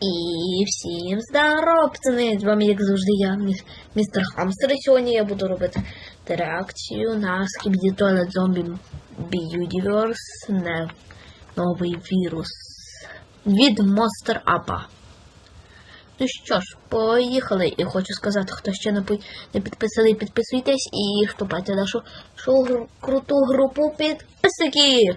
І всім здоров, пацани! З вами, як завжди, я, міс- містер Хамстер. І сьогодні я буду робити реакцію на Skibidi Toilet Zombie Universe, не новий вірус від Monster Uppa. Ну що ж, поїхали. І хочу сказати, хто ще не, пи- підписаний, підписуйтесь і в нашу круту групу підписників.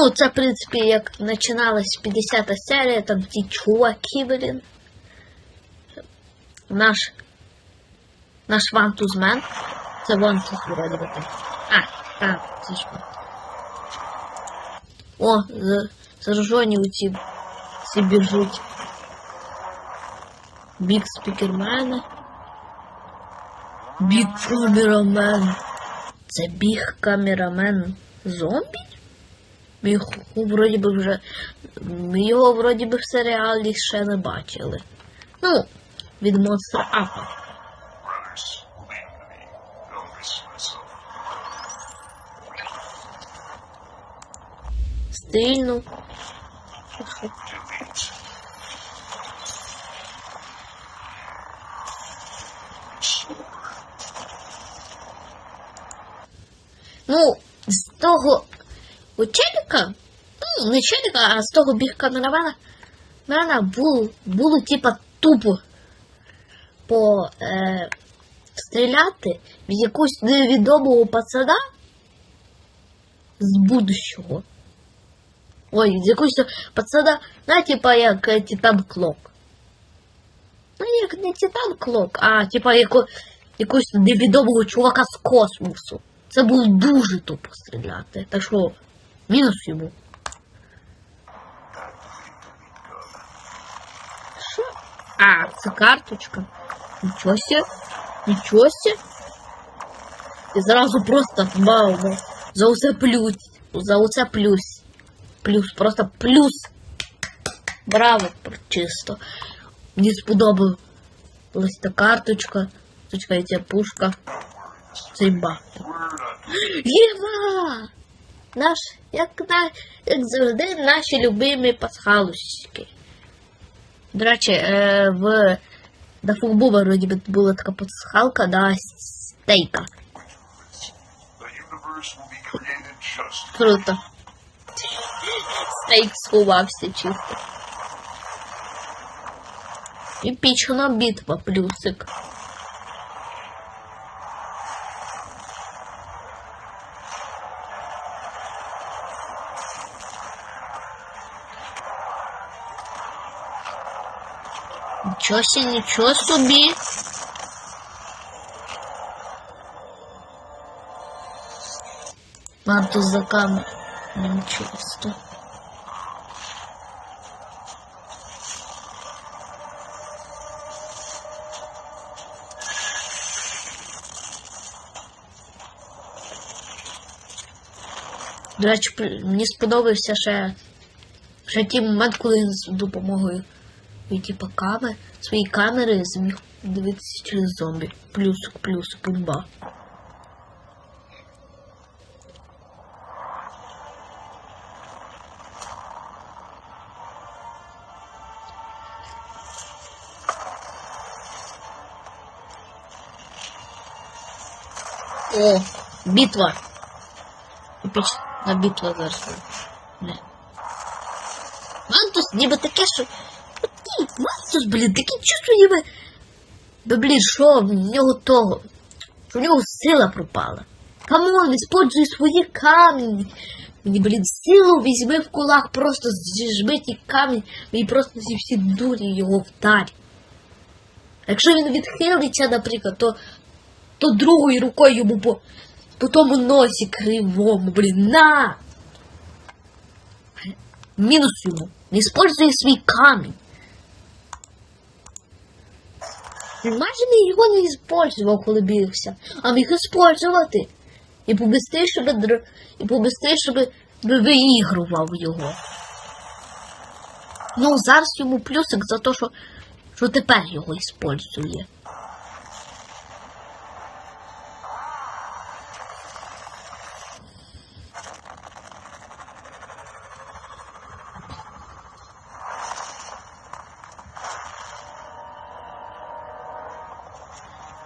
Ну, це, в принципі, як починалась 50-та серія, там ті чуваки, блін. Наш. Наш вантузмен. Це вантуз, вроді би так. А, так, це ж. вон. О, за- заражені у ці, ці біжуть. Бік спікермена. Бік камерамен. Це біг камерамен зомбі? Ми його вроді би вже. Ми його вроді би в серіалі ще не бачили. Ну, від miss myself. Стильно. Ну, з того у ну, не челіка, а з того біг камерамена, мене було, було типа тупо по е, стріляти в якогось невідомого пацана з будущого. Ой, з якогось пацана, на, типа як е, Титан Клок. Ну, як не Титан Клок, а типа яко, якогось невідомого чувака з космосу. Це було дуже тупо стріляти. Так що мінус йому. Що? А, це карточка. Нічого ся. Нічого ся. І зразу просто вау. ну, За усе плюс. За усе плюс. Плюс, просто плюс. Браво, чисто. Мені сподобалась та карточка. Чекайте, пушка. Це імба. Word on Єва! Наш, як, на, як завжди, наші любимі пасхалочки. До речі, е, в на футбола вроді би була така пасхалка на стейка. Круто. Стейк сховався чисто. Епічна битва, плюсик. Нічого сі, нічого собі. Манту за камеру. Нічого собі. До мені сподобався ще, ще ті момент, коли з допомогою і, типу, камер, свої камери зміг дивитися через зомбі. Плюс, плюс, бульба. О, битва. Епічна битва зараз. Мантус ніби таке, що. От, Мантус, блін, таке чувство ніби. Да блін, що в нього того? Що в нього сила пропала. Камон, используй свої камені. Мені, блін, силу візьми в кулак, просто зжми ті камінь, і просто ці всі дурі його вдарь. А Якщо він відхилиться, наприклад, то, то другою рукою йому по, по тому носі кривому, блін, на! Мінус йому. Не используй свій камінь. Він майже не його не использував, коли бігся, а міг использувати. І побести, щоб, і побести, щоб виігрував його. Ну, зараз йому плюсик за те, що, що тепер його использує.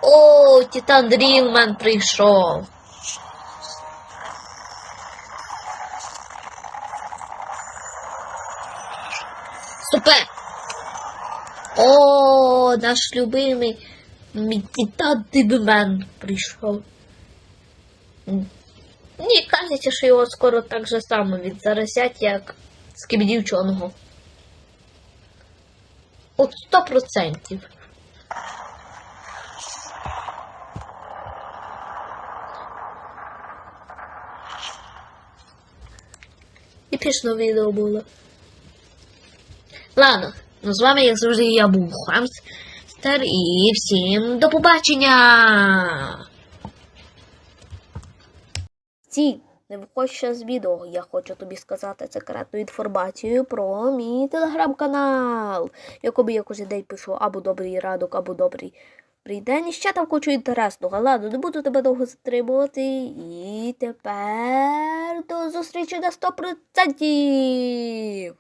О, Титан Дрілмен прийшов. Супер! О, наш любимий Титан Дрілмен прийшов. Мені кажеться, що його скоро так же само відзаросять, як скибідівчоного. От сто процентів. Епічне відео було. Ладно, ну з вами, як завжди, я був Хамстер і всім до побачення! Стій, не виходь ще з відео. Я хочу тобі сказати секретну інформацію про мій телеграм-канал, якому я кожен день пишу або добрий ранок, або добрий І ще там кучу інтересного. Ладно, не буду тебе довго затримувати. І тепер до зустрічі на 100%!